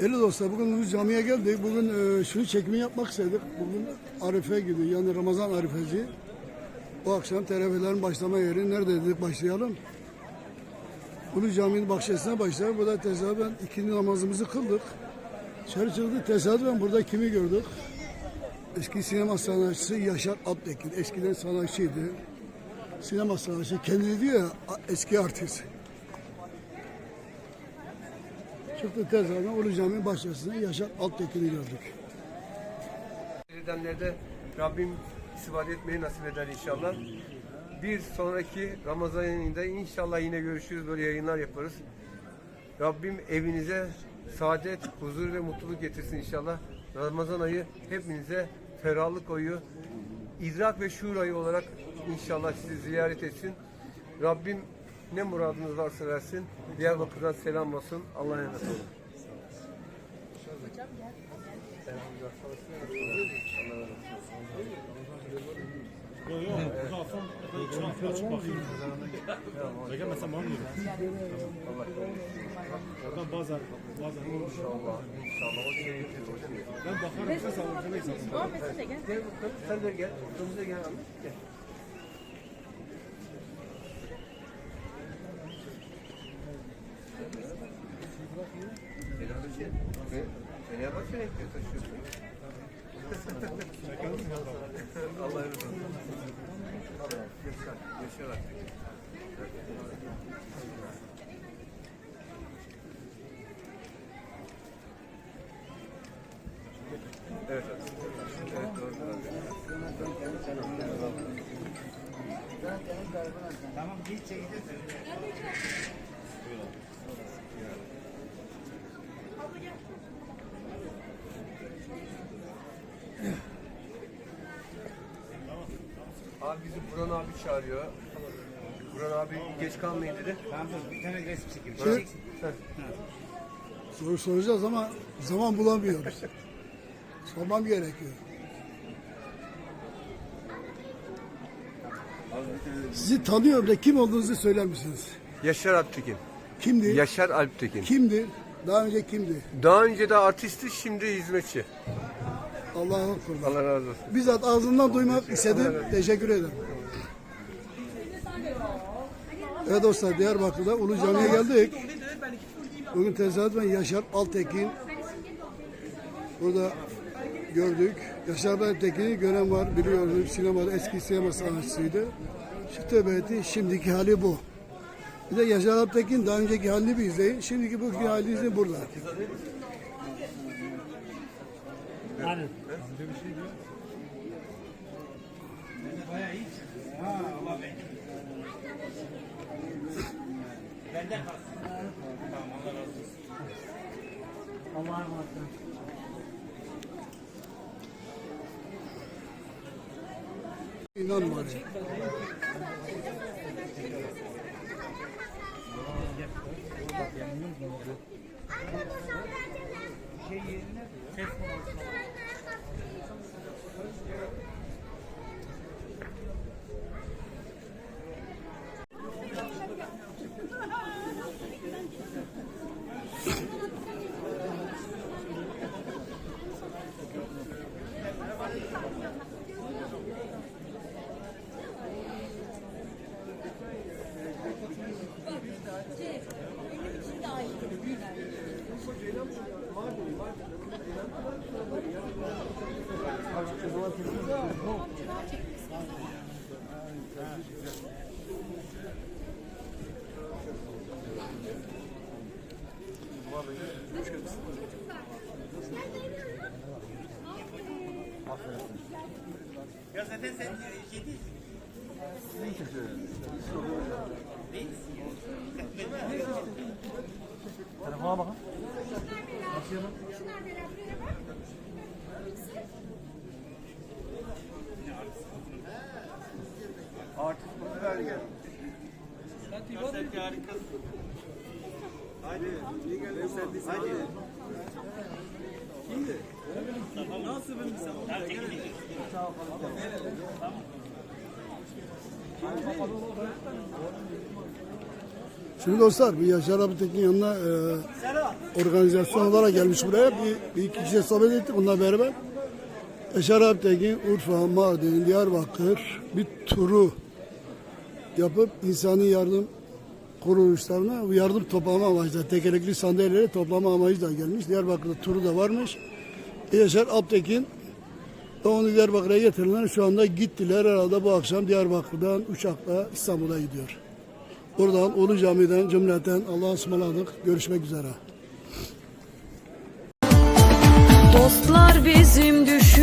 Değerli dostlar bugün biz camiye geldik. Bugün e, şunu çekimi yapmak istedik. Bugün Arife gibi yani Ramazan Arifesi. Bu akşam teravihlerin başlama yeri nerede dedik başlayalım. Bunu caminin bahçesine başladık. Burada tesadüfen ikindi namazımızı kıldık. İçeri çıktık tesadüfen burada kimi gördük? Eski sinema sanatçısı Yaşar Alptekin. Eskiden sanatçıydı. Sinema sanatçısı. Kendi diyor ya eski artist. Çıktı tesadüfen Ulu Cami bahçesinde Yaşar Alptekin'i gördük. Edenlerde Rabbim istifade etmeyi nasip eder inşallah. Bir sonraki Ramazan ayında inşallah yine görüşürüz, böyle yayınlar yaparız. Rabbim evinize saadet, huzur ve mutluluk getirsin inşallah. Ramazan ayı hepinize ferahlık ayı, idrak ve şuur ayı olarak inşallah sizi ziyaret etsin. Rabbim ne muradınız varsa versin. Diyarbakır'dan selam olsun. Allah'a emanet olun. Yok yok. Ben çıkan çık bakayım. Peki mesela bana mı Oradan bazen bazen İnşallah, inşallah. O şereftir, o şereftir. ben bakarım size sağlıklı neyse. Sen de gel. Sen de gel gel. Ekmek taşıyorsun. Allah'a emanet olun. Yaşar, yaşar artık. Evet, evet. Doğru. Abi bizi Buran abi çağırıyor. Buran abi geç kalmayın dedi. Tamam dur bir tane resim çekeyim. Evet. Çeksin. Soru soracağız ama zaman bulamıyoruz. Sormam gerekiyor. Sizi tanıyorum da kim olduğunuzu söyler misiniz? Yaşar Alptekin. Kimdi? Yaşar Alptekin. Kimdi? Daha önce kimdi? Daha önce de artisti, şimdi hizmetçi. Allah'a kurban. Allah razı olsun. Bizzat ağzından duymak istedim. Teşekkür ederim. Evet dostlar Diyarbakır'da Ulu Cami'ye geldik. Bugün tesadüfen Yaşar Altekin burada gördük. Yaşar Altekin'i gören var biliyorum sinemada eski sinema sanatçısıydı. Çıktı belki şimdiki hali bu. Bir de Yaşar Altekin daha önceki halini bir izleyin. Şimdiki bugünkü halini izleyin burada. Bayağı iyi. Ha Allah be. Benden kalsın. Tamam Allah razı olsun. Allah'a emanet olun. İnan var ya. Ya zaten sen şey değilsin. Telefona bakın. Artist popüler gel. Sen bir harikasın. Hadi, iyi geldin sen de Hadi. Nasıl benim sen? Tamam çekil. Şimdi dostlar bu Yaşar abi Tekin yanına e, organizasyon olarak gelmiş buraya. Bir, bir iki kişiyle sohbet ettik bununla beraber. Yaşar abi Tekin Urfa, Mardin, Diyarbakır bir turu yapıp insani yardım kuruluşlarına yardım toplama amacıyla tekerlekli sandalyeleri toplama amacıyla gelmiş. Diyarbakır'da turu da varmış. Yaşar Aptekin ve onu Diyarbakır'a getirenler şu anda gittiler. Herhalde bu akşam Diyarbakır'dan uçakla İstanbul'a gidiyor. Buradan Ulu Cami'den, cümleten Allah'a ısmarladık. Görüşmek üzere. Dostlar bizim düşün.